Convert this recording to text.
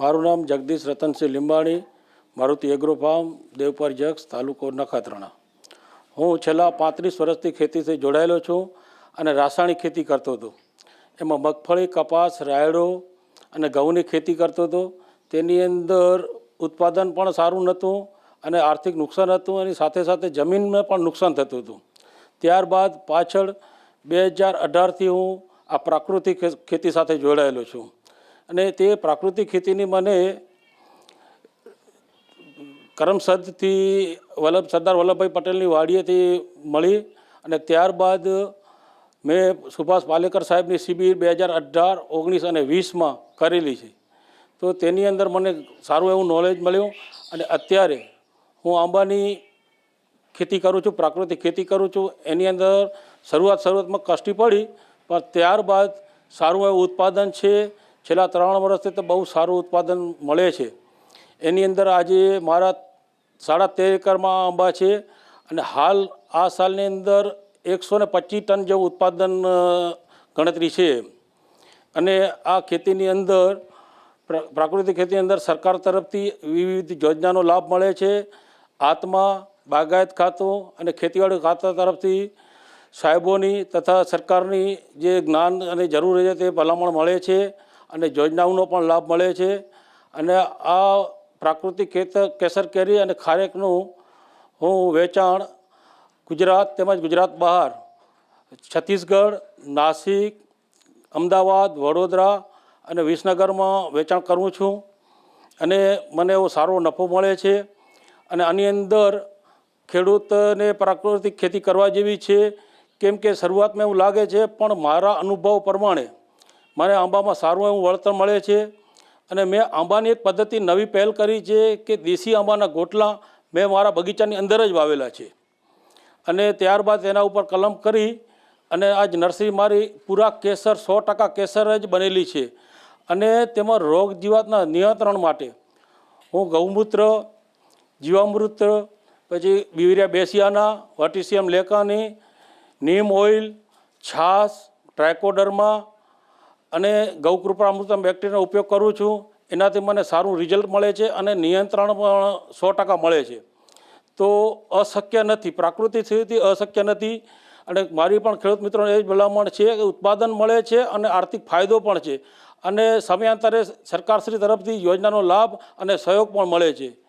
મારું નામ Jagdish Ratansinh Limbani, Maruti agro farm, Devpar Jaksh તાલુકો નખત્રાણા. હું છેલ્લા પાંત્રીસ વર્ષથી ખેતીથી જોડાયેલો છું અને રાસાયણિક ખેતી કરતો હતો. એમાં મગફળી, કપાસ, રાયડો અને ઘઉંની ખેતી કરતો હતો. તેની અંદર ઉત્પાદન પણ સારું નહોતું અને આર્થિક નુકસાન હતું. અને સાથે સાથે જમીનમાં પણ નુકસાન થતું હતું. ત્યારબાદ પાછળ બે હજાર અઢારથી હું આ પ્રાકૃતિક ખેતી સાથે જોડાયેલો છું. અને તે પ્રાકૃતિક ખેતીની મને કરમસદથી વલ્લભ, સરદાર વલ્લભભાઈ પટેલની વાડીએથી મળી અને ત્યારબાદ મેં સુભાષ પાલેકર સાહેબની શિબિર બે હજાર અઢાર, ઓગણીસ અને વીસમાં કરેલી છે. તો તેની અંદર મને સારું એવું નોલેજ મળ્યું અને અત્યારે હું આંબાની ખેતી કરું છું, પ્રાકૃતિક ખેતી કરું છું. એની અંદર શરૂઆત શરૂઆતમાં કષ્ટી પડી, પણ ત્યારબાદ સારું એવું ઉત્પાદન છે. છેલ્લા ત્રણ વર્ષથી તો બહુ સારું ઉત્પાદન મળે છે. એની અંદર આજે મારા સાડા તેર એકરમાં આંબા છે અને હાલ આ સાલની અંદર એકસો ને પચીસ ટન જેવું ઉત્પાદન ગણતરી છે. અને આ ખેતીની અંદર, પ્ર- પ્રાકૃતિક ખેતીની અંદર સરકાર તરફથી વિવિધ યોજનાનો લાભ મળે છે. આત્મા, બાગાયત ખાતું અને ખેતીવાડી ખાતા તરફથી સાહેબોની તથા સરકારની જે જ્ઞાન અને જરૂર છે તે ભલામણ મળે છે. અને યોજનાઓનો પણ લાભ મળે છે. અને આ પ્રાકૃતિક ખેતર કેસર કેરી અને ખારેકનું હું વેચાણ ગુજરાત તેમજ ગુજરાત બહાર, છત્તીસગઢ, નાસિક, અમદાવાદ, વડોદરા અને વિસનગરમાં વેચાણ કરું છું. અને મને એવો સારો નફો મળે છે. અને આની અંદર ખેડૂતને પ્રાકૃતિક ખેતી કરવા જેવી છે. કેમ કે શરૂઆતમાં એવું લાગે છે, પણ મારા અનુભવ પ્રમાણે મને આંબામાં સારું એવું વળતર મળે છે અને મેં આંબાની એક પદ્ધતિ નવી પહેલ કરી છે કે દેશી આંબાના ગોટલા મેં મારા બગીચાની અંદર જ વાવેલા છે. અને ત્યારબાદ તેના ઉપર કલમ કરી અને આજ નર્સરી મારી પૂરા કેસર સો ટકા કેસર જ બનેલી છે. અને તેમાં રોગ જીવાતના નિયંત્રણ માટે હું ગૌમૂત્ર, જીવામૃત, પછી બીવરિયા બેસિયાના, વર્ટિસિયમ લેકાની, નીમ ઓઇલ, છાશ, ટ્રાયકોડર્મા અને ગૌકૃપામૃતમ બેક્ટેરિયાનો ઉપયોગ કરું છું. એનાથી મને સારું રિઝલ્ટ મળે છે અને નિયંત્રણ પણ સો ટકા મળે છે. તો અશક્ય નથી, પ્રાકૃતિક સ્થિતિ અશક્ય નથી. અને મારી પણ ખેડૂત મિત્રોને એ જ ભલામણ છે કે ઉત્પાદન મળે છે અને આર્થિક ફાયદો પણ છે. અને સમયાંતરે સરકારશ્રી તરફથી યોજનાનો લાભ અને સહયોગ પણ મળે છે.